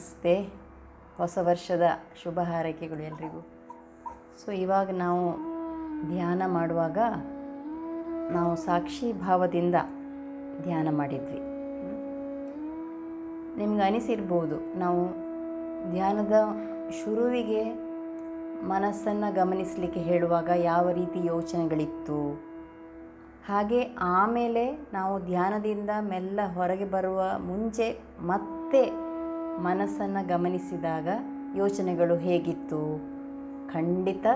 ನಮಸ್ತೆ. ಹೊಸ ವರ್ಷದ ಶುಭ ಹಾರೈಕೆಗಳು ಎಲ್ರಿಗೂ. ಸೊ, ಇವಾಗ ನಾವು ಧ್ಯಾನ ಮಾಡುವಾಗ ನಾವು ಸಾಕ್ಷಿ ಭಾವದಿಂದ ಧ್ಯಾನ ಮಾಡಿದ್ವಿ. ನಿಮ್ಗೆ ಅನಿಸಿರ್ಬೋದು, ನಾವು ಧ್ಯಾನದ ಶುರುವಿಗೆ ಮನಸ್ಸನ್ನು ಗಮನಿಸಲಿಕ್ಕೆ ಹೇಳುವಾಗ ಯಾವ ರೀತಿ ಯೋಚನೆಗಳಿತ್ತು? ಹಾಗೆ ಆಮೇಲೆ ನಾವು ಧ್ಯಾನದಿಂದ ಮೆಲ್ಲ ಹೊರಗೆ ಬರುವ ಮುಂಚೆ ಮತ್ತೆ ಮನಸ್ಸನ್ನು ಗಮನಿಸಿದಾಗ ಯೋಚನೆಗಳು ಹೇಗಿತ್ತು? ಖಂಡಿತ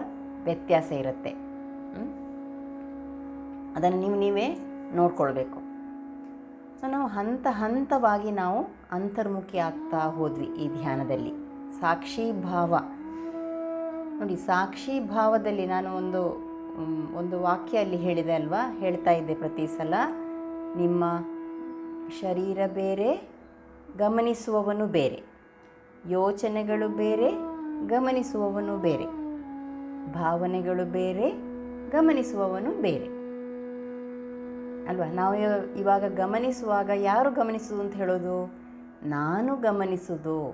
ವ್ಯತ್ಯಾಸ ಇರುತ್ತೆ? ಅದನ್ನು ನೀವು ನೀವೇ ನೋಡ್ಕೊಳ್ಬೇಕು. ಸೊ ನಾವು ಹಂತ ಹಂತವಾಗಿ ನಾವು ಅಂತರ್ಮುಖಿ ಆಗ್ತಾ ಹೋದ್ವಿ ಈ ಧ್ಯಾನದಲ್ಲಿ. ಸಾಕ್ಷಿ ಭಾವ. ನೋಡಿ, ಸಾಕ್ಷಿ ಭಾವದಲ್ಲಿ ನಾನು ಒಂದು ಒಂದು ವಾಕ್ಯ ಅಲ್ಲಿ ಹೇಳಿದೆ ಅಲ್ವಾ? ಹೇಳ್ತಾ ಇದ್ದೆ ಪ್ರತಿ ಸಲ. ನಿಮ್ಮ ಶರೀರ ಬೇರೆ ಗಮನಿಸುವವನು ಬೇರೆ. ಯೋಚನೆಗಳು ಬೇರೆ, ಗಮನಿಸುವವನು ಬೇರೆ. ಭಾವನೆಗಳು ಬೇರೆ, ಗಮನಿಸುವವನು ಬೇರೆ. ಅಲ್ವಾ? ನಾವು ಇವ- ಇವಾಗ ಗಮನಿಸುವಾಗ ಯಾರು ಗಮನಿಸುವುದು ಅಂತ ಹೇಳೋದು? ನಾನು ಗಮನಿಸೋದು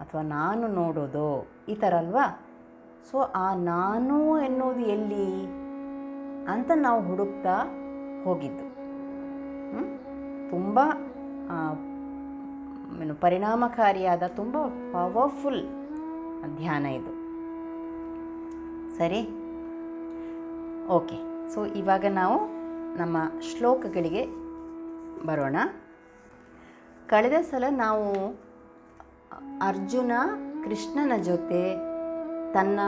ಅಥವಾ ನಾನು ನೋಡೋದು. ಈ ಥರ ಅಲ್ವಾ? ಸೊ, ಆ ನಾನು ಎನ್ನುವುದು ಎಲ್ಲಿ? ಅಂತ ನಾವು ಹುಡುಕ್ತಾ ಹೋಗಿದ್ದು? ತುಂಬ ಏನು ಪರಿಣಾಮಕಾರಿಯಾದ ತುಂಬ ಪವರ್ಫುಲ್ ಧ್ಯಾನ ಇದು. ಸರಿ? ಓಕೆ ಸೊ ಇವಾಗ ನಾವು ನಮ್ಮ ಶ್ಲೋಕಗಳಿಗೆ ಬರೋಣ. ಕಳೆದ ಸಲ ನಾವು ಅರ್ಜುನ ಕೃಷ್ಣನ ಜೊತೆ ತನ್ನ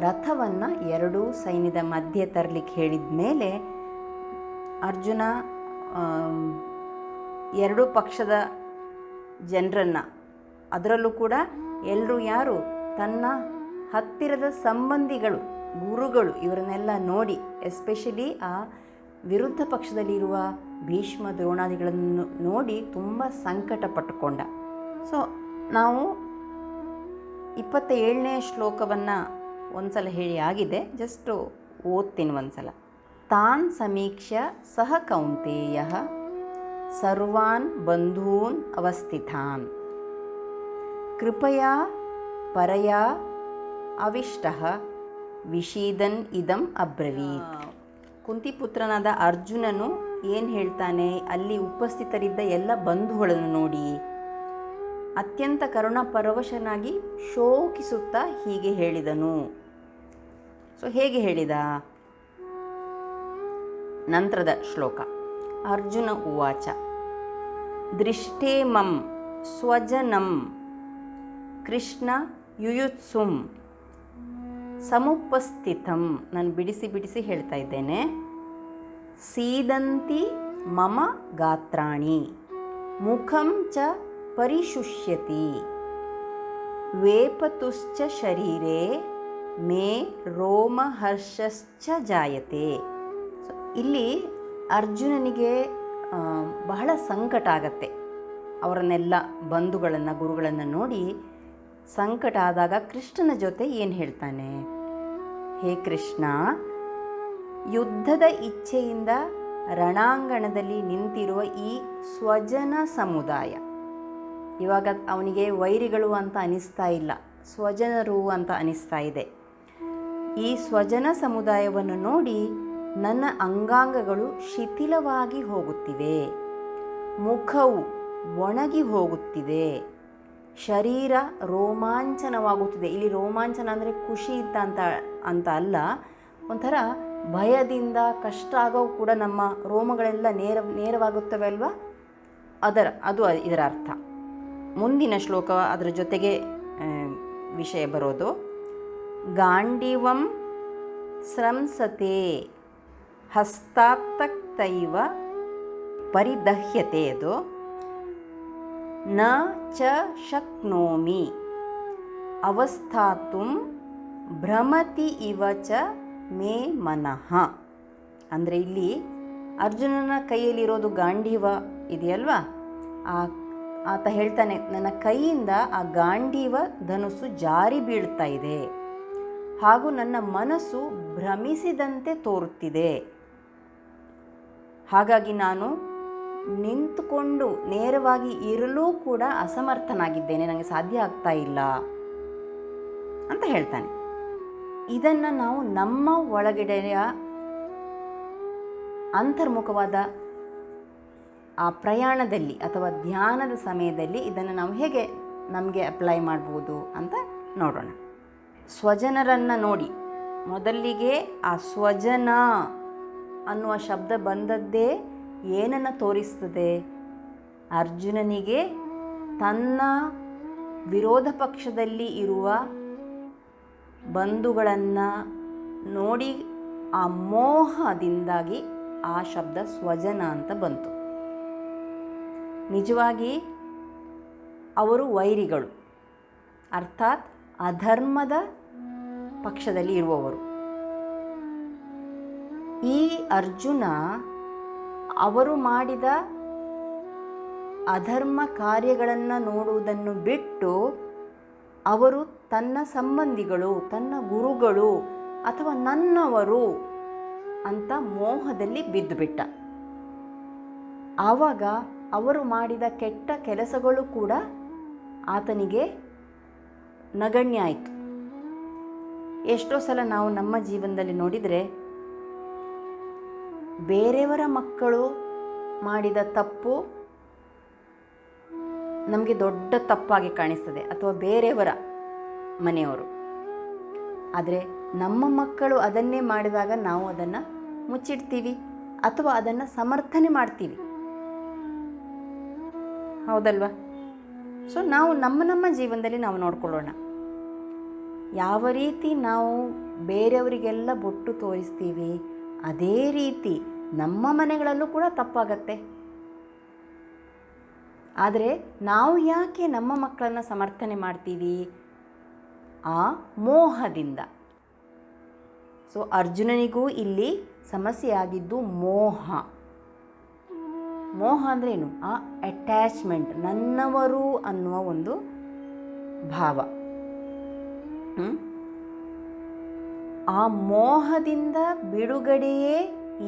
ರಥವನ್ನು ಎರಡೂ ಸೈನ್ಯದ ಮಧ್ಯೆ ತರಲಿಕ್ಕೆ ಹೇಳಿದ ಮೇಲೆ ಅರ್ಜುನ ಎರಡೂ ಪಕ್ಷದ ಜನರನ್ನು. ಅದರಲ್ಲೂ ಕೂಡ ಎಲ್ಲರೂ ಯಾರು? ತನ್ನ ಹತ್ತಿರದ ಸಂಬಂಧಿಗಳು, ಗುರುಗಳು ಇವರನ್ನೆಲ್ಲ ನೋಡಿ, ಎಸ್ಪೆಷಲಿ ಆ ವಿರುದ್ಧ ಪಕ್ಷದಲ್ಲಿರುವ ಭೀಷ್ಮ ದ್ರೋಣಾದಿಗಳನ್ನು ನೋಡಿ ತುಂಬ ಸಂಕಟ ಪಟ್ಟುಕೊಂಡ ಸೊ, ನಾವು ಇಪ್ಪತ್ತ ಏಳನೇ ಶ್ಲೋಕವನ್ನು ಒಂದ್ಸಲ ಹೇಳಿ ಆಗಿದೆ. ಜಸ್ಟು ಓದ್ತೀನಿ ಒಂದ್ಸಲ. ತಾನ್ ಸಮೀಕ್ಷ ಸಹ ಕೌಂತೇಯ. ಸರ್ವಾನ್ ಬಂಧೂನ್ ಅವಸ್ಥಿತಾನ್ ಕೃಪಯಾ ಪರಯ ಅವಿಷ್ಟ ವಿಷೀದನ್ ಇದಂ ಅಬ್ರವೀತ್. ಕುಂತಿಪುತ್ರನಾದ ಅರ್ಜುನನು ಏನು ಹೇಳ್ತಾನೆ? ಅಲ್ಲಿ ಉಪಸ್ಥಿತರಿದ್ದ ಎಲ್ಲ ಬಂಧುಗಳನ್ನು ನೋಡಿ. ಅತ್ಯಂತ ಕರುಣಾಪರವಶನಾಗಿ ಶೋಕಿಸುತ್ತಾ ಹೀಗೆ ಹೇಳಿದನು. ಸೊ, ಹೇಗೆ ಹೇಳಿದ? ನಂತರದ ಶ್ಲೋಕ. ಅರ್ಜುನ ಉವಾಚ. ದೃಷ್ಟೇ ಮಂ ಸ್ವಜನಂ. ಕೃಷ್ಣ ಯುಯುತ್ಸುಂ. ಸಮುಪಸ್ಥಿತಂ. ನಾನು ಬಿಡಿಸಿ ಬಿಡಿಸಿ ಹೇಳ್ತಾ ಇದ್ದೇನೆ. ಸೀದಂತಿ ಮಮ ಗಾತ್ರಾಣಿ. ಮುಖಂ ಚ ಪರಿಶುಷ್ಯತಿ. ವೇಪತುಶ್ಚ ಶರೀರೆ. ಮೇ ರೋಮಹರ್ಷಶ್ಚ ಜಾಯತೆ. ಇಲ್ಲಿ ಅರ್ಜುನನಿಗೆ ಬಹಳ ಸಂಕಟ ಆಗತ್ತೆ. ಅವರನ್ನೆಲ್ಲ ಬಂಧುಗಳನ್ನು, ಗುರುಗಳನ್ನು ನೋಡಿ ಸಂಕಟ ಆದಾಗ ಕೃಷ್ಣನ ಜೊತೆ ಏನು ಹೇಳ್ತಾನೆ? ಹೇ ಕೃಷ್ಣ, ಯುದ್ಧದ ಇಚ್ಛೆಯಿಂದ ರಣಾಂಗಣದಲ್ಲಿ ನಿಂತಿರುವ ಈ ಸ್ವಜನ ಸಮುದಾಯ, ಇವಾಗ ಅವನಿಗೆ ವೈರಿಗಳು ಅಂತ ಅನಿಸ್ತಾ ಇಲ್ಲ, ಸ್ವಜನರು ಅಂತ ಅನಿಸ್ತಾ ಇದೆ. ಈ ಸ್ವಜನ ಸಮುದಾಯವನ್ನು ನೋಡಿ ನನ್ನ ಅಂಗಾಂಗಗಳು ಶಿಥಿಲವಾಗಿ ಹೋಗುತ್ತಿವೆ. ಮುಖವು ಒಣಗಿ ಹೋಗುತ್ತಿದೆ. ಶರೀರ ರೋಮಾಂಚನವಾಗುತ್ತಿದೆ. ಇಲ್ಲಿ ರೋಮಾಂಚನ ಅಂದರೆ ಖುಷಿ ಇದ್ದ ಅಂತ ಅಂತ ಅಲ್ಲ, ಒಂಥರ ಭಯದಿಂದ ಕಷ್ಟ ಆಗೋ ಕೂಡ ನಮ್ಮ ರೋಮಗಳೆಲ್ಲ ನೇರ, ನೇರವಾಗುತ್ತವೆ ಅಲ್ವಾ? ಅದರ, ಅದು ಇದರ ಅರ್ಥ. ಮುಂದಿನ ಶ್ಲೋಕ ಅದರ ಜೊತೆಗೆ ವಿಷಯ ಬರೋದು. ಗಾಂಡಿವಂ ಸ್ರಂಸತೆ ಹಸ್ತಾತ್ತೈವ ಪರಿದಹ್ಯತೆ ಅದು ನ ಚ ಶಕ್ನೋಮಿ ಅವಸ್ಥಾತು ಭ್ರಮತಿ ಇವ ಚ ಮೇ ಮನಃ. ಅಂದರೆ ಇಲ್ಲಿ ಅರ್ಜುನನ ಕೈಯಲ್ಲಿರೋದು ಗಾಂಡೀವ ಇದೆಯಲ್ವಾ? ಆ, ಆತ ಹೇಳ್ತಾನೆ, ನನ್ನ ಕೈಯಿಂದ ಆ ಗಾಂಡೀವ ಧನುಸು ಜಾರಿ ಬೀಳ್ತಾ ಇದೆ ಹಾಗೂ ನನ್ನ ಮನಸ್ಸು ಭ್ರಮಿಸಿದಂತೆ ತೋರುತ್ತಿದೆ. ಹಾಗಾಗಿ ನಾನು ನಿಂತುಕೊಂಡು ನೇರವಾಗಿ ಇರಲೂ ಕೂಡ ಅಸಮರ್ಥನಾಗಿದ್ದೇನೆ. ನನಗೆ ಸಾಧ್ಯ ಆಗ್ತಾ ಇಲ್ಲ ಅಂತ ಹೇಳ್ತಾನೆ. ಇದನ್ನು ನಾವು ನಮ್ಮ ಒಳಗಡೆಯ ಅಂತರ್ಮುಖವಾದ ಆ ಪ್ರಯಾಣದಲ್ಲಿ ಅಥವಾ ಧ್ಯಾನದ ಸಮಯದಲ್ಲಿ ಇದನ್ನು ನಾವು ಹೇಗೆ ನಮಗೆ ಅಪ್ಲೈ ಮಾಡ್ಬೋದು ಅಂತ ನೋಡೋಣ. ಸ್ವಜನರನ್ನು ನೋಡಿ. ಮೊದಲಿಗೆ ಆ ಸ್ವಜನ ಅನ್ನುವ ಶಬ್ದ ಬಂದದ್ದೇ ಏನನ್ನು ತೋರಿಸ್ತದೆ? ಅರ್ಜುನನಿಗೆ ತನ್ನ ವಿರೋಧ ಪಕ್ಷದಲ್ಲಿ ಇರುವ ಬಂಧುಗಳನ್ನು ನೋಡಿ ಆ ಮೋಹದಿಂದಾಗಿ ಆ ಶಬ್ದ ಸ್ವಜನ ಅಂತ ಬಂತು. ನಿಜವಾಗಿ ಅವರು ವೈರಿಗಳು. ಅರ್ಥಾತ್ ಅಧರ್ಮದ ಪಕ್ಷದಲ್ಲಿ ಇರುವವರು. ಈ ಅರ್ಜುನ ಅವರು ಮಾಡಿದ ಅಧರ್ಮ ಕಾರ್ಯಗಳನ್ನು ನೋಡುವುದನ್ನು ಬಿಟ್ಟು ಅವರು ತನ್ನ ಸಂಬಂಧಿಗಳು, ತನ್ನ ಗುರುಗಳು ಅಥವಾ ನನ್ನವರು ಅಂತ ಮೋಹದಲ್ಲಿ ಬಿದ್ದುಬಿಟ್ಟ. ಆವಾಗ ಅವರು ಮಾಡಿದ ಕೆಟ್ಟ ಕೆಲಸಗಳು ಕೂಡ ಆತನಿಗೆ ನಗಣ್ಯ ಆಯಿತು. ಎಷ್ಟೋ ಸಲ ನಾವು ನಮ್ಮ ಜೀವನದಲ್ಲಿ ನೋಡಿದರೆ ಬೇರೆಯವರ ಮಕ್ಕಳು ಮಾಡಿದ ತಪ್ಪು ನಮಗೆ ದೊಡ್ಡ ತಪ್ಪಾಗಿ ಕಾಣಿಸ್ತದೆ ಅಥವಾ ಬೇರೆಯವರ ಮನೆಯವರು. ಆದರೆ ನಮ್ಮ ಮಕ್ಕಳು ಅದನ್ನೇ ಮಾಡಿದಾಗ ನಾವು ಅದನ್ನು ಮುಚ್ಚಿಡ್ತೀವಿ ಅಥವಾ ಅದನ್ನು ಸಮರ್ಥನೆ ಮಾಡ್ತೀವಿ. ಹೌದಲ್ವಾ? ಸೊ ನಾವು ನಮ್ಮ ನಮ್ಮ ಜೀವನದಲ್ಲಿ ನಾವು ನೋಡ್ಕೊಳ್ಳೋಣ. ಯಾವ ರೀತಿ ನಾವು ಬೇರೆಯವರಿಗೆಲ್ಲ ಬೊಟ್ಟು ತೋರಿಸ್ತೀವಿ? ಅದೇ ರೀತಿ ನಮ್ಮ ಮನೆಗಳಲ್ಲೂ ಕೂಡ ತಪ್ಪಾಗತ್ತೆ. ಆದರೆ ನಾವು ಯಾಕೆ ನಮ್ಮ ಮಕ್ಕಳನ್ನು ಸಮರ್ಥನೆ ಮಾಡ್ತೀವಿ? ಆ ಮೋಹದಿಂದ. ಸೊ ಅರ್ಜುನನಿಗೂ ಇಲ್ಲಿ ಸಮಸ್ಯೆ ಆಗಿದ್ದು ಮೋಹ. ಮೋಹ ಅಂದ್ರೇನು ಆ ಅಟ್ಯಾಚ್ಮೆಂಟ್ ನನ್ನವರು ಅನ್ನುವ ಒಂದು ಭಾವ? ಆ ಮೋಹದಿಂದ ಬಿಡುಗಡೆಯೇ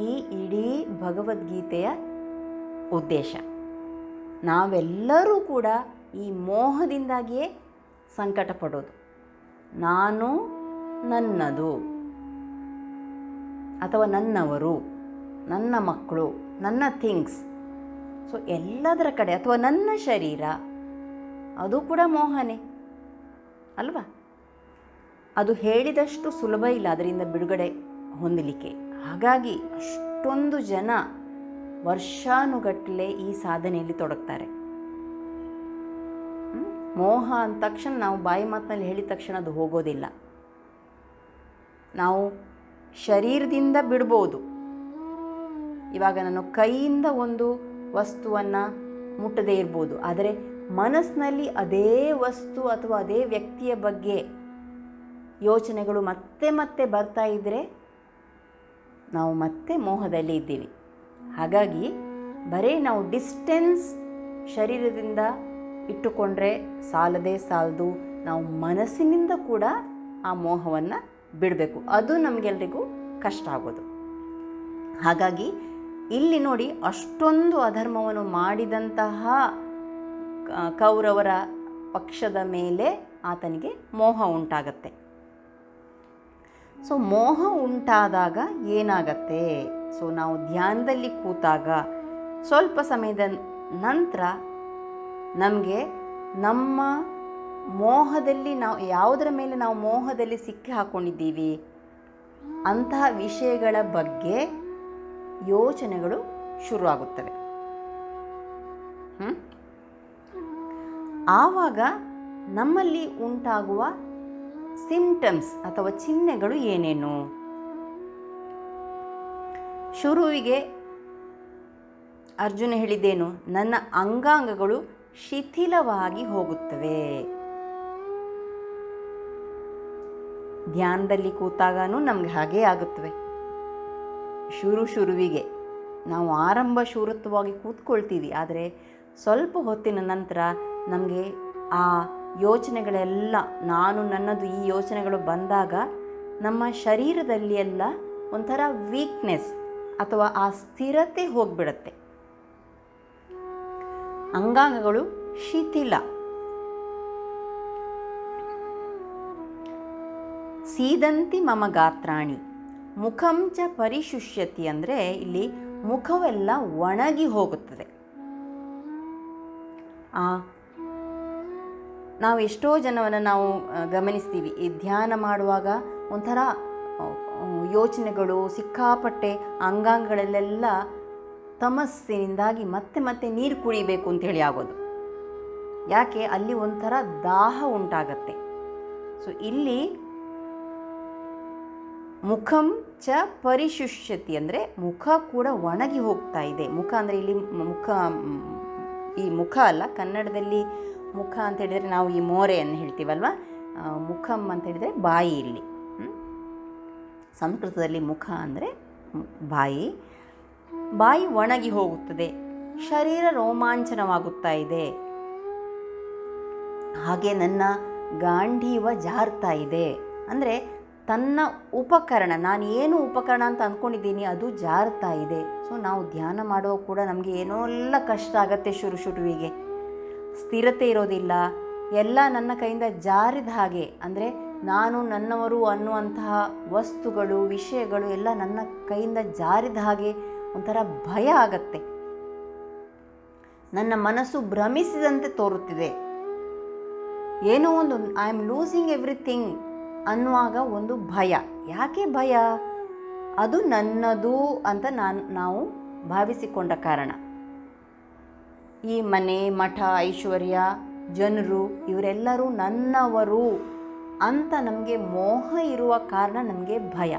ಈ ಇಡೀ ಭಗವದ್ಗೀತೆಯ ಉದ್ದೇಶ. ನಾವೆಲ್ಲರೂ ಕೂಡ ಈ ಮೋಹದಿಂದಾಗಿಯೇ ಸಂಕಟ ಪಡೋದು ನಾನು ನನ್ನದು ಅಥವಾ ನನ್ನವರು, ನನ್ನ ಮಕ್ಕಳು, ನನ್ನ ಥಿಂಗ್ಸ್. ಸೊ, ಎಲ್ಲದರ ಕಡೆ ಅಥವಾ ನನ್ನ ಶರೀರ, ಅದು ಕೂಡ ಮೋಹನೆ, ಅಲ್ವಾ? ಅದು ಹೇಳಿದಷ್ಟು ಸುಲಭ ಇಲ್ಲ ಅದರಿಂದ ಬಿಡುಗಡೆ ಹೊಂದಲಿಕ್ಕೆ. ಹಾಗಾಗಿ ಅಷ್ಟೊಂದು ಜನ ವರ್ಷಾನುಗಟ್ಟಲೆ ಈ ಸಾಧನೆಯಲ್ಲಿ ತೊಡಗ್ತಾರೆ. ಮೋಹ ಅಂದ ತಕ್ಷಣ ನಾವು ಬಾಯಿ ಮಾತಿನಲ್ಲಿ ಹೇಳಿದ ತಕ್ಷಣ ಅದು ಹೋಗೋದಿಲ್ಲ. ನಾವು ಶರೀರದಿಂದ ಬಿಡ್ಬೋದು. ಇವಾಗ ನಾನು ಕೈಯಿಂದ ಒಂದು ವಸ್ತುವನ್ನು ಮುಟ್ಟದೇ ಇರ್ಬೋದು. ಆದರೆ ಮನಸ್ಸಿನಲ್ಲಿ ಅದೇ ವಸ್ತು ಅಥವಾ ಅದೇ ವ್ಯಕ್ತಿಯ ಬಗ್ಗೆ ಯೋಚನೆಗಳು ಮತ್ತೆ ಮತ್ತೆ ಬರ್ತಾ ಇದ್ದರೆ ನಾವು ಮತ್ತೆ ಮೋಹದಲ್ಲಿ ಇದ್ದೀವಿ. ಹಾಗಾಗಿ ಬರೀ ನಾವು ಡಿಸ್ಟೆನ್ಸ್ ಶರೀರದಿಂದ ಇಟ್ಟುಕೊಂಡ್ರೆ ಸಾಲದೇ ಸಾಲದು, ನಾವು ಮನಸ್ಸಿನಿಂದ ಕೂಡ ಆ ಮೋಹವನ್ನು ಬಿಡಬೇಕು. ಅದು ನಮಗೆಲ್ರಿಗೂ ಕಷ್ಟ ಆಗೋದು. ಹಾಗಾಗಿ ಇಲ್ಲಿ ನೋಡಿ ಅಷ್ಟೊಂದು ಅಧರ್ಮವನ್ನು ಮಾಡಿದಂತಹ ಕೌರವರ ಪಕ್ಷದ ಮೇಲೆ ಆತನಿಗೆ ಮೋಹ ಉಂಟಾಗತ್ತೆ. ಸೊ ಮೋಹ ಉಂಟಾದಾಗ ಏನಾಗತ್ತೆ? ಸೊ ನಾವು ಧ್ಯಾನದಲ್ಲಿ ಕೂತಾಗ ಸ್ವಲ್ಪ ಸಮಯದ ನಂತರ ನಮಗೆ ನಮ್ಮ ಮೋಹದಲ್ಲಿ ನಾವು ಯಾವುದರ ಮೇಲೆ ನಾವು ಮೋಹದಲ್ಲಿ ಸಿಕ್ಕಿ ಹಾಕ್ಕೊಂಡಿದ್ದೀವಿ ಅಂತಹ ವಿಷಯಗಳ ಬಗ್ಗೆ ಯೋಚನೆಗಳು ಶುರುವಾಗುತ್ತವೆ? ಆವಾಗ ನಮ್ಮಲ್ಲಿ ಉಂಟಾಗುವ ಸಿಂಪ್ಟಮ್ಸ್ ಅಥವಾ ಚಿಹ್ನೆಗಳು ಏನೇನು? ಶುರುವಿಗೆ ಅರ್ಜುನ ಹೇಳಿದ್ದೇನು, ನನ್ನ ಅಂಗಾಂಗಗಳು ಶಿಥಿಲವಾಗಿ ಹೋಗುತ್ತವೆ. ಧ್ಯಾನದಲ್ಲಿ ಕೂತಾಗನೂ ನಮ್ಗೆ ಹಾಗೇ ಆಗುತ್ತವೆ. ಶುರು ಶುರುವಿಗೆ. ನಾವು ಆರಂಭ ಶೂರತ್ವವಾಗಿ ಕೂತ್ಕೊಳ್ತೀವಿ, ಆದರೆ ಸ್ವಲ್ಪ ಹೊತ್ತಿನ ನಂತರ ನಮಗೆ ಆ ಯೋಚನೆಗಳೆಲ್ಲ, ನಾನು ನನ್ನದು ಈ ಯೋಚನೆಗಳು ಬಂದಾಗ ನಮ್ಮ ಶರೀರದಲ್ಲಿ ಎಲ್ಲ ಒಂಥರ ವೀಕ್ನೆಸ್ ಅಥವಾ ಆ ಸ್ಥಿರತೆ ಹೋಗಿಬಿಡುತ್ತೆ. ಅಂಗಾಂಗಗಳು ಶಿಥಿಲ. ಸೀದಂತಿ ಮಮ ಗಾತ್ರಾಣಿ. ಮುಖಂಚ ಪರಿಶುಷ್ಯತಿ ಅಂದರೆ ಇಲ್ಲಿ ಮುಖವೆಲ್ಲ ಒಣಗಿ ಹೋಗುತ್ತದೆ. ಆ ನಾವು ಎಷ್ಟೋ ಜನವನ್ನು ನಾವು ಗಮನಿಸ್ತೀವಿ. ಈ ಧ್ಯಾನ ಮಾಡುವಾಗ ಒಂಥರ ಯೋಚನೆಗಳು, ಸಿಕ್ಕಾಪಟ್ಟೆ ಅಂಗಾಂಗಗಳಲ್ಲೆಲ್ಲ ತಮಸ್ಸಿನಿಂದಾಗಿ ಮತ್ತೆ ಮತ್ತೆ ನೀರು ಕುಡಿಬೇಕು ಅಂತೇಳಿ ಆಗೋದು. ಯಾಕೆ? ಅಲ್ಲಿ ಒಂಥರ ದಾಹ ಉಂಟಾಗತ್ತೆ. ಸೊ ಇಲ್ಲಿ ಮುಖಂ ಚ ಪರಿಶುಷ್ಯತಿ ಅಂದರೆ ಮುಖ ಕೂಡ ಒಣಗಿ ಹೋಗ್ತಾ ಇದೆ. ಮುಖ ಅಂದರೆ ಇಲ್ಲಿ ಮುಖ, ಈ ಮುಖ ಅಲ್ಲ, ಕನ್ನಡದಲ್ಲಿ ಮುಖ ಅಂತ ಹೇಳಿದರೆ ನಾವು ಈ ಮೋರೆಯನ್ನು ಹೇಳ್ತೀವಲ್ವ? ಮುಖಂ ಅಂತ ಹೇಳಿದರೆ ಬಾಯಿ ಇಲ್ಲಿ. ಸಂಸ್ಕೃತದಲ್ಲಿ ಮುಖ ಅಂದರೆ ಬಾಯಿ. ಬಾಯಿ ಒಣಗಿ ಹೋಗುತ್ತದೆ. ಶರೀರ ರೋಮಾಂಚನವಾಗುತ್ತಾ ಇದೆ. ಹಾಗೆ ನನ್ನ ಗಾಂಧೀವ ಜಾರ್ತಾ ಇದೆ. ಅಂದರೆ ತನ್ನ ಉಪಕರಣ, ನಾನು ಏನು ಉಪಕರಣ ಅಂತ ಅಂದ್ಕೊಂಡಿದ್ದೀನಿ ಅದು ಜಾರ್ತಾ ಇದೆ. ಸೊ ನಾವು ಧ್ಯಾನ ಮಾಡೋ ಕೂಡ ನಮಗೆ ಏನೋ ಎಲ್ಲ ಕಷ್ಟ ಆಗತ್ತೆ ಶುರು ಶುರುವಿಗೆ. ಸ್ಥಿರತೆ ಇರೋದಿಲ್ಲ. ಎಲ್ಲ ನನ್ನ ಕೈಯಿಂದ ಜಾರಿದ ಹಾಗೆ, ಅಂದರೆ ನಾನು ನನ್ನವರು ಅನ್ನುವಂತಹ ವಸ್ತುಗಳು, ವಿಷಯಗಳು ಎಲ್ಲ ನನ್ನ ಕೈಯಿಂದ ಜಾರಿದ ಹಾಗೆ ಒಂಥರ ಭಯ ಆಗತ್ತೆ. ನನ್ನ ಮನಸ್ಸು ಭ್ರಮಿಸಿದಂತೆ ತೋರುತ್ತಿದೆ. ಏನೋ ಒಂದು ಐ ಆಮ್ ಲೂಸಿಂಗ್ ಎವ್ರಿಥಿಂಗ್ ಅನ್ನುವಾಗ ಒಂದು ಭಯ. ಯಾಕೆ ಭಯ? ಅದು ನನ್ನದು ಅಂತ ನಾನು, ನಾವು ಭಾವಿಸಿಕೊಂಡ ಕಾರಣ. ಈ ಮನೆ, ಮಠ, ಐಶ್ವರ್ಯ, ಜನರು ಇವರೆಲ್ಲರೂ ನನ್ನವರು ಅಂತ ನಮಗೆ ಮೋಹ ಇರುವ ಕಾರಣ ನಮಗೆ ಭಯ.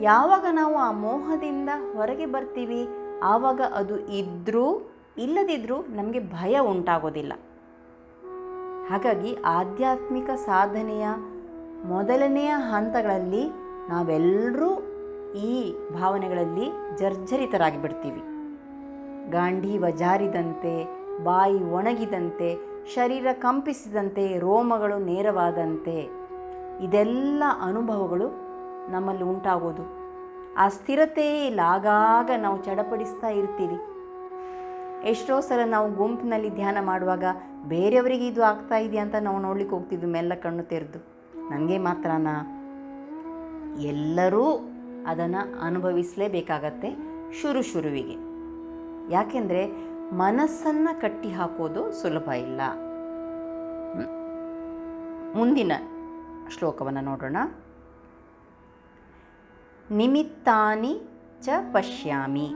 ಯಾವಾಗ ನಾವು ಆ ಮೋಹದಿಂದ ಹೊರಗೆ ಬರ್ತೀವಿ, ಆವಾಗ ಅದು ಇದ್ದರೂ ಇಲ್ಲದಿದ್ದರೂ ನಮಗೆ ಭಯ ಉಂಟಾಗೋದಿಲ್ಲ. ಹಾಗಾಗಿ ಆಧ್ಯಾತ್ಮಿಕ ಸಾಧನೆಯ ಮೊದಲನೆಯ ಹಂತಗಳಲ್ಲಿ ನಾವೆಲ್ಲರೂ ಈ ಭಾವನೆಗಳಲ್ಲಿ ಜರ್ಜರಿತರಾಗಿ ಬಿಡ್ತೀವಿ ಗಾಂಡೀವ ಜಾರಿದಂತೆ, ಬಾಯಿ ಒಣಗಿದಂತೆ, ಶರೀರ ಕಂಪಿಸಿದಂತೆ ರೋಮಗಳು ನೇರವಾದಂತೆ. ಇದೆಲ್ಲ ಅನುಭವಗಳು ನಮ್ಮಲ್ಲಿ ಉಂಟಾಗೋದು. ಆ ಸ್ಥಿರತೆ ಇಲ್ಲ ಆಗಾಗ ನಾವು ಚಡಪಡಿಸ್ತಾ ಇರ್ತೀವಿ. ಎಷ್ಟೋ ಸಲ ನಾವು ಗುಂಪಿನಲ್ಲಿ ಧ್ಯಾನ ಮಾಡುವಾಗ ಬೇರೆಯವರಿಗೆ ಇದು ಆಗ್ತಾ ಇದೆಯಾ ಅಂತ ನಾವು ನೋಡ್ಲಿಕ್ಕೆ ಹೋಗ್ತೀವಿ ಮೆಲ್ಲ ಕಣ್ಣು ತೆರೆದು. ನನಗೆ ಮಾತ್ರನಾ? ಎಲ್ಲರೂ ಅದನ್ನು ಅನುಭವಿಸಲೇಬೇಕಾಗತ್ತೆ ಶುರು ಶುರುವಿಗೆ. ಯಾಕೆಂದರೆ ಮನಸ್ಸನ್ನು ಕಟ್ಟಿ ಹಾಕೋದು ಸುಲಭ ಇಲ್ಲ. ಮುಂದಿನ ಶ್ಲೋಕವನ್ನು ನೋಡೋಣ. ನಿಮಿತ್ತಾನಿ ಚ ಪಶ್ಯಾಮಿ.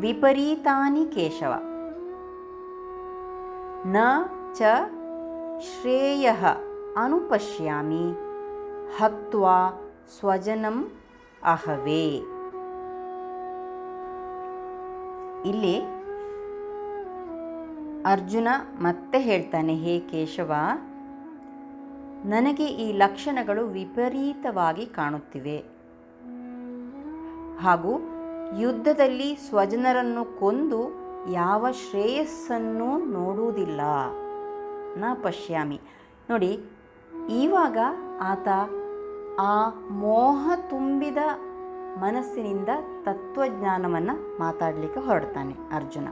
ವಿಪರೀತಾನಿ ಕೇಶವ. ನ ಚ ಶ್ರೇಯ ಅನುಪಶ್ಯಾಮಿ. ಹತ್ವಾ ಸ್ವಜನಂ ಅಹವೇ. ಇಲ್ಲಿ ಅರ್ಜುನ ಮತ್ತೆ ಹೇಳ್ತಾನೆ, ಹೇ ಕೇಶವ, ನನಗೆ ಈ ಲಕ್ಷಣಗಳು ವಿಪರೀತವಾಗಿ ಕಾಣುತ್ತಿವೆ. ಹಾಗೂ ಯುದ್ಧದಲ್ಲಿ ಸ್ವಜನರನ್ನು ಕೊಂದು ಯಾವ ಶ್ರೇಯಸ್ಸನ್ನು ನೋಡುವುದಿಲ್ಲ. ನಾ ಪಶ್ಯಾಮಿ. ನೋಡಿ, ಇವಾಗ ಆತ ಆ ಮೋಹ ತುಂಬಿದ ಮನಸ್ಸಿನಿಂದ ತತ್ವಜ್ಞಾನವನ್ನು ಮಾತಾಡಲಿಕ್ಕೆ ಹೊರಡ್ತಾನೆ ಅರ್ಜುನ.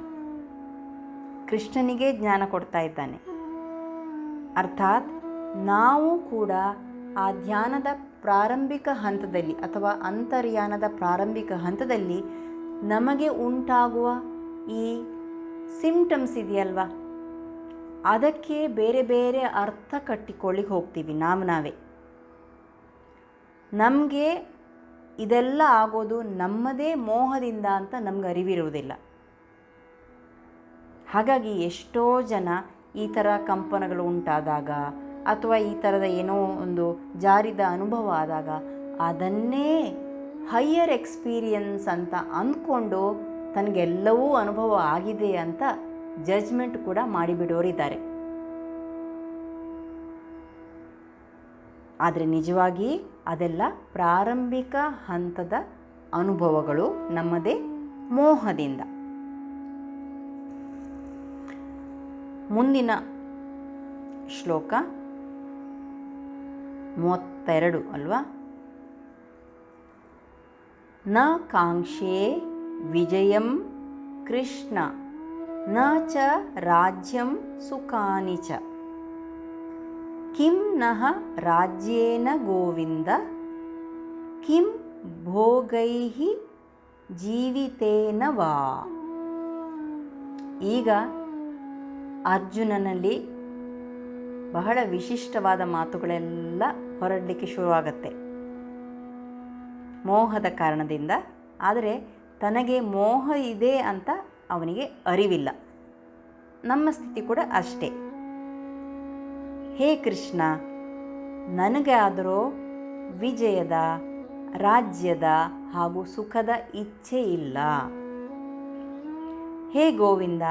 ಕೃಷ್ಣನಿಗೆ ಜ್ಞಾನ ಕೊಡ್ತಾ ಇದ್ದಾನೆ. ಅರ್ಥಾತ್ ನಾವು ಕೂಡ ಆ ಧ್ಯಾನದ ಪ್ರಾರಂಭಿಕ ಹಂತದಲ್ಲಿ ಅಥವಾ ಅಂತರ್ಯಾನದ ಪ್ರಾರಂಭಿಕ ಹಂತದಲ್ಲಿ ನಮಗೆ ಉಂಟಾಗುವ ಈ ಸಿಂಪ್ಟಮ್ಸ್ ಇದೆಯಲ್ವಾ? ಅದಕ್ಕೆ ಬೇರೆ ಬೇರೆ ಅರ್ಥ ಕಟ್ಟಿಕೊಳ್ಳಿಕ್ಕೆ ಹೋಗ್ತೀವಿ ನಾವು ನಾವೇ. ನಮಗೆ ಇದೆಲ್ಲ ಆಗೋದು ನಮ್ಮದೇ ಮೋಹದಿಂದ ಅಂತ ನಮ್ಗೆ ಅರಿವಿರುವುದಿಲ್ಲ. ಹಾಗಾಗಿ ಎಷ್ಟೋ ಜನ ಈ ಥರ ಕಂಪನಗಳು ಉಂಟಾದಾಗ ಅಥವಾ ಈ ಥರದ ಏನೋ ಒಂದು ಜಾರಿದ ಅನುಭವ ಆದಾಗ ಅದನ್ನೇ ಹೈಯರ್ ಎಕ್ಸ್ಪೀರಿಯನ್ಸ್ ಅಂತ ಅಂದ್ಕೊಂಡು ತನಗೆಲ್ಲವೂ ಅನುಭವ ಆಗಿದೆ ಅಂತ ಜಜ್ಮೆಂಟ್ ಕೂಡ ಮಾಡಿಬಿಡೋರಿದ್ದಾರೆ. ಆದರೆ ನಿಜವಾಗಿ ಅದೆಲ್ಲ ಪ್ರಾರಂಭಿಕ ಹಂತದ ಅನುಭವಗಳು ನಮ್ಮದೇ ಮೋಹದಿಂದ. ಮುಂದಿನ ಶ್ಲೋಕ ಮೂವತ್ತೆರಡು ಅಲ್ವಾ? ನ ಕಾಂಕ್ಷೆ ವಿಜಯಂ ಕೃಷ್ಣ, ನ ಚ ರಾಜ್ಯಂ ಸುಖಾನಿ ಚ. ಕಿಂ ನಃ ರಾಜ್ಯೇನ ಗೋವಿಂದ? ಕಿಂ ಭೋಗೈ ಜೀವಿತೇನ ವಾ? ಈಗ ಅರ್ಜುನನಲ್ಲಿ ಬಹಳ ವಿಶಿಷ್ಟವಾದ ಮಾತುಗಳೆಲ್ಲ ಹೊರಡಲಿಕ್ಕೆ ಶುರುವಾಗತ್ತೆ. ಮೋಹದ ಕಾರಣದಿಂದ. ಆದರೆ ತನಗೆ ಮೋಹ ಇದೆ ಅಂತ ಅವನಿಗೆ ಅರಿವಿಲ್ಲ. ನಮ್ಮ ಸ್ಥಿತಿ ಕೂಡ ಅಷ್ಟೇ. ಹೇ ಕೃಷ್ಣ, ನನಗೆ ಆದರೂ ವಿಜಯದ, ರಾಜ್ಯದ ಹಾಗೂ ಸುಖದ ಇಚ್ಛೆ ಇಲ್ಲ. ಹೇ ಗೋವಿಂದ,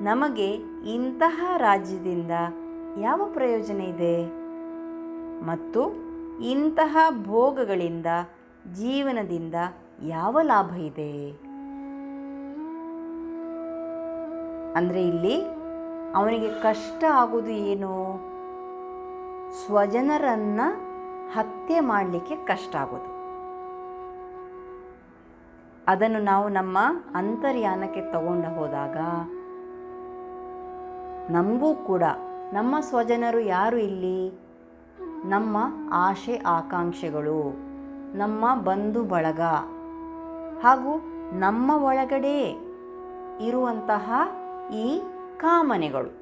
ನಮಗೆ ಇಂತಹ ರಾಜ್ಯದಿಂದ ಯಾವ ಪ್ರಯೋಜನ ಇದೆ? ಮತ್ತು ಇಂತಹ ಭೋಗಗಳಿಂದ, ಜೀವನದಿಂದ ಯಾವ ಲಾಭ ಇದೆ? ಅಂದರೆ ಇಲ್ಲಿ ಅವನಿಗೆ ಕಷ್ಟ ಆಗೋದು ಏನು? ಸ್ವಜನರನ್ನು ಹತ್ಯೆ ಮಾಡಲಿಕ್ಕೆ ಕಷ್ಟ ಆಗೋದು. ಅದನ್ನು ನಾವು ನಮ್ಮ ಅಂತರ್ಯಾನಕ್ಕೆ ತಗೊಂಡು ಹೋದಾಗ ನಮಗೂ ಕೂಡ, ನಮ್ಮ ಸ್ವಜನರು ಯಾರು ಇಲ್ಲಿ? ನಮ್ಮ ಆಶೆ, ಆಕಾಂಕ್ಷೆಗಳು, ನಮ್ಮ ಬಂಧು ಬಳಗ ಹಾಗೂ ನಮ್ಮ ಒಳಗಡೆ ಇರುವಂತಹ ಈ ಕಾಮನೆಗಳು.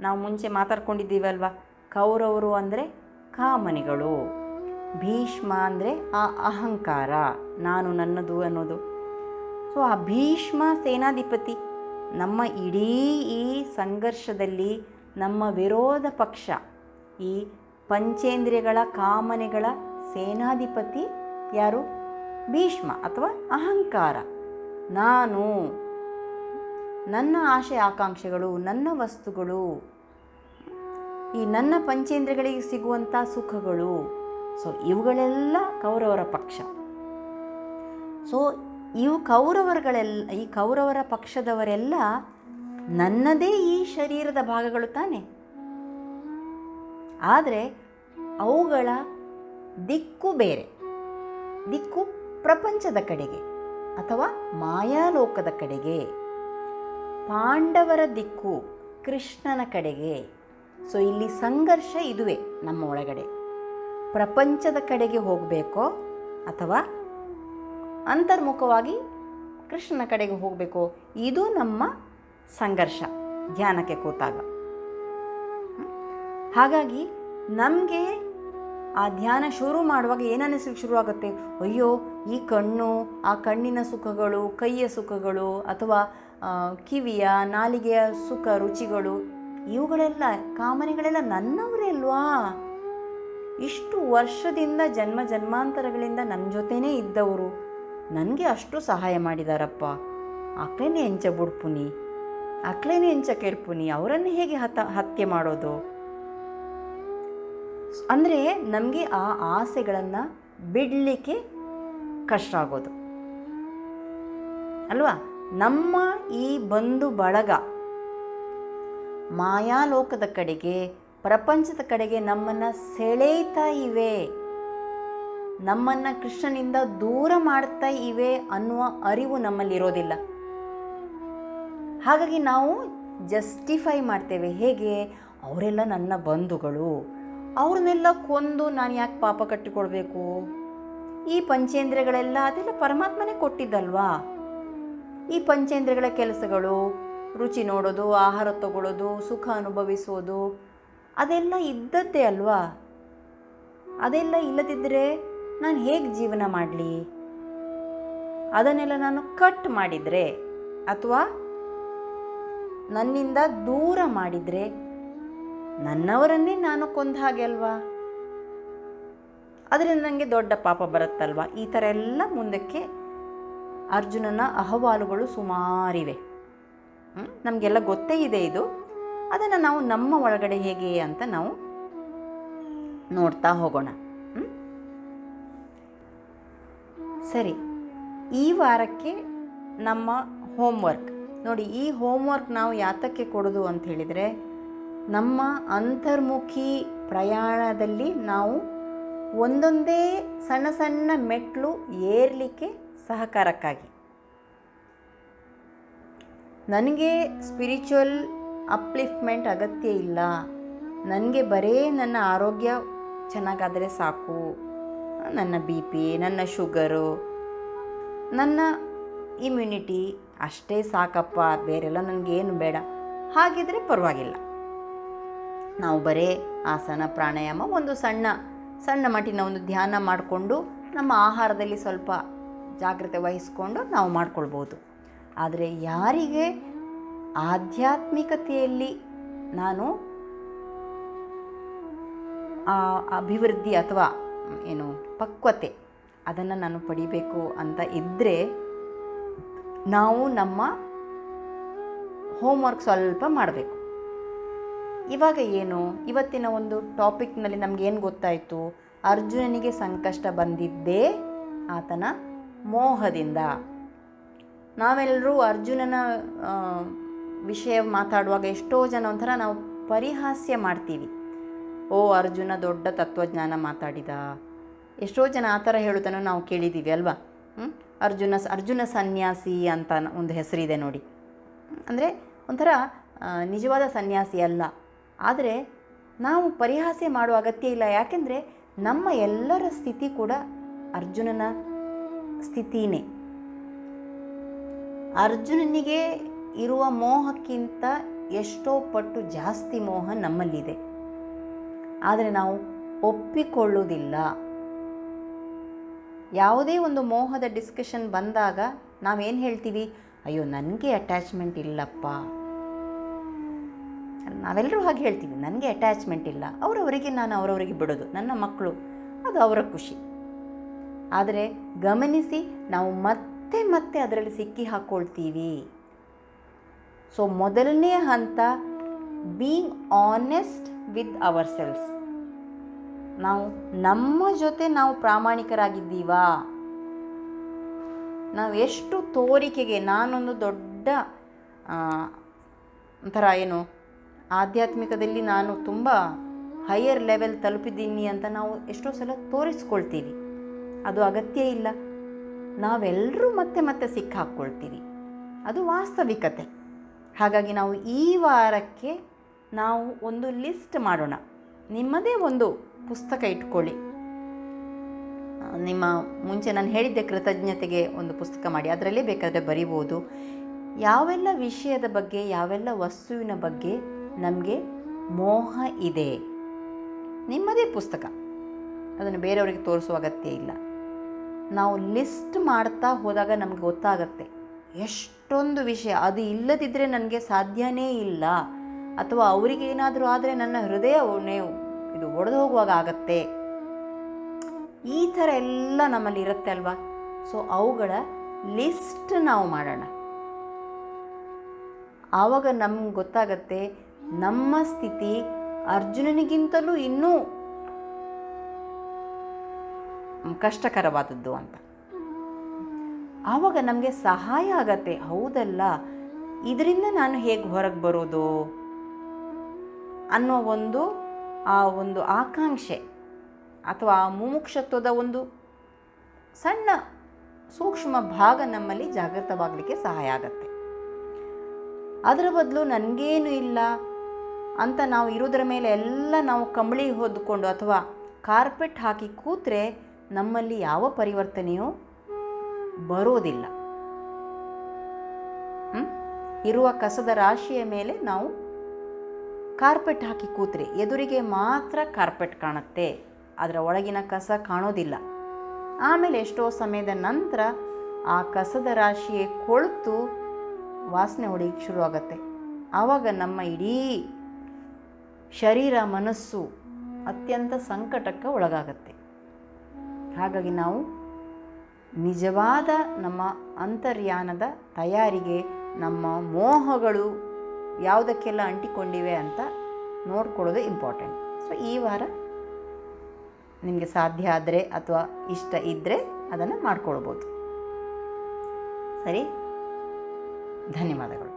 ನಾವು ಮುಂಚೆ ಮಾತಾಡ್ಕೊಂಡಿದ್ದೀವಲ್ವ? ಕೌರವರು ಅಂದರೆ ಕಾಮನೆಗಳು. ಭೀಷ್ಮ ಅಂದರೆ ಆ ಅಹಂಕಾರ. ನಾನು ನನ್ನದು ಅನ್ನೋದು. ಸೊ ಆ ಭೀಷ್ಮ ಸೇನಾಧಿಪತಿ ನಮ್ಮ ಇಡೀ ಈ ಸಂಘರ್ಷದಲ್ಲಿ ನಮ್ಮ ವಿರೋಧ ಪಕ್ಷ, ಈ ಪಂಚೇಂದ್ರಿಯಗಳ ಕಾಮನೆಗಳ ಸೇನಾಧಿಪತಿ ಯಾರು? ಭೀಷ್ಮ ಅಥವಾ ಅಹಂಕಾರ. ನಾನು. ನನ್ನ ಆಶೆ ಆಕಾಂಕ್ಷೆಗಳು, ನನ್ನ ವಸ್ತುಗಳು. ಈ ನನ್ನ ಪಂಚೇಂದ್ರಗಳಿಗೆ ಸಿಗುವಂಥ ಸುಖಗಳು. ಸೊ ಇವುಗಳೆಲ್ಲ ಕೌರವರ ಪಕ್ಷ. ಸೊ ಇವು ಕೌರವರುಗಳೆಲ್ಲ, ಈ ಕೌರವರ ಪಕ್ಷದವರೆಲ್ಲ ನನ್ನದೇ ಈ ಶರೀರದ ಭಾಗಗಳು ತಾನೆ. ಆದರೆ ಅವುಗಳ ದಿಕ್ಕು ಬೇರೆ. ದಿಕ್ಕು ಪ್ರಪಂಚದ ಕಡೆಗೆ ಅಥವಾ ಮಾಯಾಲೋಕದ ಕಡೆಗೆ. ಪಾಂಡವರ ದಿಕ್ಕು ಕೃಷ್ಣನ ಕಡೆಗೆ. ಸೊ ಇಲ್ಲಿ ಸಂಘರ್ಷ ಇದುವೇ ನಮ್ಮ ಒಳಗಡೆ. ಪ್ರಪಂಚದ ಕಡೆಗೆ ಹೋಗಬೇಕೋ ಅಥವಾ ಅಂತರ್ಮುಖವಾಗಿ ಕೃಷ್ಣನ ಕಡೆಗೆ ಹೋಗಬೇಕು, ಇದು ನಮ್ಮ ಸಂಘರ್ಷ, ಧ್ಯಾನಕ್ಕೆ ಕೂತಾಗ. ಹಾಗಾಗಿ ನಮಗೆ ಆ ಧ್ಯಾನ ಶುರು ಮಾಡುವಾಗ ಏನನ್ನಿಸ್ಲಿಕ್ಕೆ ಶುರುವಾಗುತ್ತೆ? ಅಯ್ಯೋ, ಈ ಕಣ್ಣು, ಆ ಕಣ್ಣಿನ ಸುಖಗಳು, ಕೈಯ ಸುಖಗಳು, ಅಥವಾ ಕಿವಿಯ, ನಾಲಿಗೆಯ ಸುಖ, ರುಚಿಗಳು ಇವುಗಳೆಲ್ಲ, ಕಾಮನೆಗಳೆಲ್ಲ ನನ್ನವರೇ ಅಲ್ವಾ? ಇಷ್ಟು ವರ್ಷದಿಂದ ಜನ್ಮ ಜನ್ಮಾಂತರಗಳಿಂದ ನನ್ನ ಜೊತೆನೇ ಇದ್ದವರು ನನಗೆ ಅಷ್ಟು ಸಹಾಯ ಮಾಡಿದಾರಪ್ಪ. ಅಕ್ಲೇನೆ ಎಂಚ ಬುಡ್ಪುನಿ, ಅಕ್ಲೇನೆ ಎಂಚ ಕೆರ್ಪುನಿ ಅವರನ್ನು ಹೇಗೆ ಹತ, ಹತ್ಯೆ ಮಾಡೋದು? ಅಂದರೆ ನಮಗೆ ಆ ಆಸೆಗಳನ್ನು ಬಿಡಲಿಕ್ಕೆ ಕಷ್ಟ ಆಗೋದು. ಅಲ್ವಾ? ನಮ್ಮ ಈ ಬಂಧು ಬಳಗ ಮಾಯಾಲೋಕದ ಕಡೆಗೆ, ಪ್ರಪಂಚದ ಕಡೆಗೆ ನಮ್ಮನ್ನು ಸೆಳೆಯ್ತಾ ಇವೆ. ನಮ್ಮನ್ನು ಕೃಷ್ಣನಿಂದ ದೂರ ಮಾಡ್ತಾ ಇವೆ ಅನ್ನುವ ಅರಿವು ನಮ್ಮಲ್ಲಿರೋದಿಲ್ಲ. ಹಾಗಾಗಿ ನಾವು ಜಸ್ಟಿಫೈ ಮಾಡ್ತೇವೆ. ಹೇಗೆ? ಅವರೆಲ್ಲ ನನ್ನ ಬಂಧುಗಳು. ಅವ್ರನ್ನೆಲ್ಲ ಕೊಂದು ನಾನು ಯಾಕೆ ಪಾಪ ಕಟ್ಟಿಕೊಡ್ಬೇಕು? ಈ ಪಂಚೇಂದ್ರಿಯಗಳೆಲ್ಲ ಅದೆಲ್ಲ ಪರಮಾತ್ಮನೇ ಕೊಟ್ಟಿದ್ದಲ್ವಾ? ಈ ಪಂಚೇಂದ್ರಿಯಗಳ ಕೆಲಸಗಳು ರುಚಿ ನೋಡೋದು, ಆಹಾರ ತಗೊಳ್ಳೋದು ಸುಖ ಅನುಭವಿಸೋದು, ಅದೆಲ್ಲ ಇದ್ದದ್ದೇ ಅಲ್ವಾ? ಅದೆಲ್ಲ ಇಲ್ಲದಿದ್ದರೆ ನಾನು ಹೇಗೆ ಜೀವನ ಮಾಡಲಿ? ಅದನ್ನೆಲ್ಲ ನಾನು ಕಟ್ ಮಾಡಿದರೆ ಅಥವಾ ನನ್ನಿಂದ ದೂರ ಮಾಡಿದರೆ ನನ್ನವರನ್ನೇ ನಾನು ಕೊಂದ ಹಾಗೆ ಅಲ್ವಾ? ಅದರಿಂದ ನನಗೆ ದೊಡ್ಡ ಪಾಪ ಬರುತ್ತಲ್ವಾ? ಈ ಥರ ಎಲ್ಲ ಮುಂದಕ್ಕೆ ಅರ್ಜುನನ ಅಹವಾಲುಗಳು ಸುಮಾರಿವೆ. ನಮಗೆಲ್ಲ ಗೊತ್ತೇ ಇದೆ ಇದು. ಅದನ್ನು ನಾವು ನಮ್ಮ ಒಳಗಡೆ ಹೇಗೆ ಅಂತ ನಾವು ನೋಡ್ತಾ ಹೋಗೋಣ. ಸರಿ, ಈ ವಾರಕ್ಕೆ ನಮ್ಮ ಹೋಮ್ವರ್ಕ್. ನೋಡಿ, ಈ ಹೋಮ್ವರ್ಕ್ ನಾವು ಯಾತಕ್ಕೆ ಕೊಡೋದು ಅಂತ ಹೇಳಿದರೆ, ನಮ್ಮ ಅಂತರ್ಮುಖಿ ಪ್ರಯಾಣದಲ್ಲಿ ನಾವು ಒಂದೊಂದೇ ಸಣ್ಣ ಸಣ್ಣ ಮೆಟ್ಲು ಏರಲಿಕ್ಕೆ ಸಹಕಾರಕ್ಕಾಗಿ. ನನಗೆ ಸ್ಪಿರಿಚುವಲ್ ಅಪ್ಲಿಫ್ಟ್ಮೆಂಟ್ ಅಗತ್ಯ ಇಲ್ಲ. ನನಗೆ ಬರೀ ನನ್ನ ಆರೋಗ್ಯ ಚೆನ್ನಾಗಾದರೆ ಸಾಕು. ನನ್ನ ಬಿ ಪಿ ನನ್ನ ಶುಗರು ನನ್ನ ಇಮ್ಯುನಿಟಿ ಅಷ್ಟೇ ಸಾಕಪ್ಪ. ಬೇರೆಲ್ಲ ನನಗೇನು ಬೇಡ. ಹಾಗಿದ್ರೆ ಪರವಾಗಿಲ್ಲ. ನಾವು ಬರೇ ಆಸನ, ಪ್ರಾಣಾಯಾಮ, ಒಂದು ಸಣ್ಣ ಸಣ್ಣ ಮಟ್ಟಿನ ಒಂದು ಧ್ಯಾನ ಮಾಡಿಕೊಂಡು ನಮ್ಮ ಆಹಾರದಲ್ಲಿ ಸ್ವಲ್ಪ ಜಾಗ್ರತೆ ವಹಿಸ್ಕೊಂಡು ನಾವು ಮಾಡ್ಕೊಳ್ಬೋದು. ಆದರೆ ಯಾರಿಗೆ? ಆಧ್ಯಾತ್ಮಿಕತೆಯಲ್ಲಿ ನಾನು ಅಭಿವೃದ್ಧಿ ಅಥವಾ ಏನು ಪಕ್ವತೆ ಅದನ್ನು ನಾನು ಪಡಿಬೇಕು ಅಂತ ಇದ್ದರೆ ನಾವು ನಮ್ಮ ಹೋಮ್ವರ್ಕ್ ಸ್ವಲ್ಪ ಮಾಡಬೇಕು. ಇವಾಗ ಏನು? ಇವತ್ತಿನ ಒಂದು ಟಾಪಿಕ್ನಲ್ಲಿ ನಮಗೇನು ಗೊತ್ತಾಯಿತು? ಅರ್ಜುನನಿಗೆ ಸಂಕಷ್ಟ ಬಂದಿದ್ದೇ ಆತನ ಮೋಹದಿಂದ. ನಾವೆಲ್ಲರೂ ಅರ್ಜುನನ ವಿಷಯ ಮಾತಾಡುವಾಗ ಎಷ್ಟೋ ಜನ ಒಂಥರ ನಾವು ಪರಿಹಾಸ್ಯ ಮಾಡ್ತೀವಿ. ಓ, ಅರ್ಜುನ ದೊಡ್ಡ ತತ್ವಜ್ಞಾನ ಮಾತಾಡಿದ. ಎಷ್ಟೋ ಜನ ಆ ಥರ ಹೇಳೋದನ್ನು ನಾವು ಕೇಳಿದ್ದೀವಿ ಅಲ್ವಾ? ಅರ್ಜುನ ಅರ್ಜುನ ಸನ್ಯಾಸಿ ಅಂತ ಒಂದು ಹೆಸರಿದೆ ನೋಡಿ. ಅಂದರೆ ಒಂಥರ ನಿಜವಾದ ಸನ್ಯಾಸಿ ಅಲ್ಲ. ಆದರೆ ನಾವು ಪರಿಹಾಸ್ಯ ಮಾಡುವ ಅಗತ್ಯ ಇಲ್ಲ. ಯಾಕೆಂದರೆ ನಮ್ಮ ಎಲ್ಲರ ಸ್ಥಿತಿ ಕೂಡ ಅರ್ಜುನನ ಸ್ಥಿತಿನೇ. ಅರ್ಜುನನಿಗೆ ಇರುವ ಮೋಹಕ್ಕಿಂತ ಎಷ್ಟೋ ಪಟ್ಟು ಜಾಸ್ತಿ ಮೋಹ ನಮ್ಮಲ್ಲಿದೆ. ಆದರೆ ನಾವು ಒಪ್ಪಿಕೊಳ್ಳುವುದಿಲ್ಲ. ಯಾವುದೇ ಒಂದು ಮೋಹದ ಡಿಸ್ಕಷನ್ ಬಂದಾಗ ನಾವೇನು ಹೇಳ್ತೀವಿ? ಅಯ್ಯೋ, ನನಗೆ ಅಟ್ಯಾಚ್ಮೆಂಟ್ ಇಲ್ಲಪ್ಪ. ನಾವೆಲ್ಲರೂ ಹಾಗೆ ಹೇಳ್ತೀವಿ, ನನಗೆ ಅಟ್ಯಾಚ್ಮೆಂಟ್ ಇಲ್ಲ. ಅವರವರಿಗೆ ನಾನು ಅವರವರಿಗೆ ಬಿಡೋದು, ನನ್ನ ಮಕ್ಕಳು, ಅದು ಅವರ ಖುಷಿ. ಆದರೆ ಗಮನಿಸಿ, ನಾವು ಮತ್ತೆ ಮತ್ತೆ ಮತ್ತೆ ಅದರಲ್ಲಿ ಸಿಕ್ಕಿ ಹಾಕ್ಕೊಳ್ತೀವಿ ಸೊ ಮೊದಲನೇ ಹಂತ being honest with ourselves ನಾವು ನಮ್ಮ ಜೊತೆ ನಾವು ಪ್ರಾಮಾಣಿಕರಾಗಿದ್ದೀವಾ? ನಾವು ಎಷ್ಟು ತೋರಿಕೆಗೆ, ನಾನೊಂದು ದೊಡ್ಡ ಒಂಥರ ಏನು, ಆಧ್ಯಾತ್ಮಿಕದಲ್ಲಿ ನಾನು ತುಂಬ ಹೈಯರ್ ಲೆವೆಲ್ ತಲುಪಿದ್ದೀನಿ ಅಂತ ನಾವು ಎಷ್ಟೋ ಸಲ ತೋರಿಸ್ಕೊಳ್ತೀವಿ. ಅದು ಅಗತ್ಯ ಇಲ್ಲ. ನಾವೆಲ್ಲರೂ ಮತ್ತೆ ಮತ್ತೆ ಸಿಕ್ಕಾಕ್ಕೊಳ್ತೀವಿ. ಅದು ವಾಸ್ತವಿಕತೆ. ಹಾಗಾಗಿ ನಾವು ಈ ವಾರಕ್ಕೆ ನಾವು ಒಂದು ಲಿಸ್ಟ್ ಮಾಡೋಣ. ನಿಮ್ಮದೇ ಒಂದು ಪುಸ್ತಕ ಇಟ್ಕೊಳ್ಳಿ. ನಿಮ್ಮ ಮುಂಚೆ ನಾನು ಹೇಳಿದ್ದೆ ಕೃತಜ್ಞತೆಗೆ ಒಂದು ಪುಸ್ತಕ ಮಾಡಿ. ಅದರಲ್ಲೇ ಬೇಕಾದರೆ ಬರಿಬೋದು. ಯಾವೆಲ್ಲ ವಿಷಯದ ಬಗ್ಗೆ, ಯಾವೆಲ್ಲ ವಸ್ತುವಿನ ಬಗ್ಗೆ ನಮಗೆ ಮೋಹ ಇದೆ? ನಿಮ್ಮದೇ ಪುಸ್ತಕ. ಅದನ್ನು ಬೇರೆಯವರಿಗೆ ತೋರಿಸುವ ಅಗತ್ಯ ಇಲ್ಲ. ನಾವು ಲಿಸ್ಟ್ ಮಾಡ್ತಾ ಹೋದಾಗ ನಮಗೆ ಗೊತ್ತಾಗತ್ತೆ. ಎಷ್ಟೊಂದು ವಿಷಯ. ಅದು ಇಲ್ಲದಿದ್ದರೆ ನನಗೆ ಸಾಧ್ಯನೇ ಇಲ್ಲ. ಅಥವಾ ಅವರಿಗೆ ಏನಾದರೂ ಆದರೆ ನನ್ನ ಹೃದಯ ಇದು ಒಡೆದು ಹೋಗುವಾಗ ಆಗತ್ತೆ. ಈ ಥರ ಎಲ್ಲ ನಮ್ಮಲ್ಲಿ ಇರುತ್ತೆ ಅಲ್ವಾ? ಸೊ ಅವುಗಳ ಲಿಸ್ಟ್ ನಾವು ಮಾಡೋಣ. ಆವಾಗ ನಮ್ಗೆ ಗೊತ್ತಾಗತ್ತೆ, ನಮ್ಮ ಸ್ಥಿತಿ ಅರ್ಜುನನಿಗಿಂತಲೂ ಇನ್ನೂ ಕಷ್ಟಕರವಾದದ್ದು ಅಂತ. ಆವಾಗ ನಮಗೆ ಸಹಾಯ ಆಗತ್ತೆ. ಹೌದಲ್ಲ? ಇದರಿಂದ ನಾನು ಹೇಗೆ ಹೊರಗೆ ಬರೋದು? ಅನ್ನೋ ಒಂದು, ಆ ಒಂದು ಆಕಾಂಕ್ಷೆ ಅಥವಾ ಆ ಮುಮುಕ್ಷತ್ವದ ಒಂದು ಸಣ್ಣ ಸೂಕ್ಷ್ಮ ಭಾಗ ನಮ್ಮಲ್ಲಿ ಜಾಗೃತವಾಗಲಿಕ್ಕೆ ಸಹಾಯ ಆಗತ್ತೆ. ಅದರ ಬದಲು ನನಗೇನು ಇಲ್ಲ ಅಂತ ನಾವು ಇರೋದ್ರ ಮೇಲೆ ಎಲ್ಲ ನಾವು ಕಂಬಳಿ ಹೊದ್ಕೊಂಡು ಅಥವಾ ಕಾರ್ಪೆಟ್ ಹಾಕಿ ಕೂತ್ರೆ ನಮ್ಮಲ್ಲಿ ಯಾವ ಪರಿವರ್ತನೆಯೂ ಬರೋದಿಲ್ಲ. ಇರುವ ಕಸದ ರಾಶಿಯ ಮೇಲೆ ನಾವು ಕಾರ್ಪೆಟ್ ಹಾಕಿ ಕೂತ್ರೆ ಎದುರಿಗೆ ಮಾತ್ರ ಕಾರ್ಪೆಟ್ ಕಾಣುತ್ತೆ. ಅದರ ಒಳಗಿನ ಕಸ ಕಾಣೋದಿಲ್ಲ. ಆಮೇಲೆ ಎಷ್ಟೋ ಸಮಯದ ನಂತರ ಆ ಕಸದ ರಾಶಿಯೇ ಕೊಳ್ತು ವಾಸನೆ ಹೊಡೆಯಕ್ಕೆ ಶುರು ಆಗುತ್ತೆ ಆವಾಗ ನಮ್ಮ ಇಡೀ ಶರೀರ, ಮನಸ್ಸು ಅತ್ಯಂತ ಸಂಕಟಕ್ಕೆ ಒಳಗಾಗತ್ತೆ. ಹಾಗಾಗಿ ನಾವು ನಿಜವಾದ ನಮ್ಮ ಅಂತರ್ಯಾನದ ತಯಾರಿಗೆ ನಮ್ಮ ಮೋಹಗಳು ಯಾವುದಕ್ಕೆಲ್ಲ ಅಂಟಿಕೊಂಡಿವೆ ಅಂತ ನೋಡ್ಕೊಳ್ಳೋದು ಇಂಪಾರ್ಟೆಂಟ್ ಸೊ ಈ ವಾರ ನಿಮಗೆ ಸಾಧ್ಯ ಆದರೆ ಅಥವಾ ಇಷ್ಟ ಇದ್ದರೆ ಅದನ್ನು ಮಾಡ್ಕೊಳ್ಬೋದು. ಸರಿ? ಧನ್ಯವಾದಗಳು.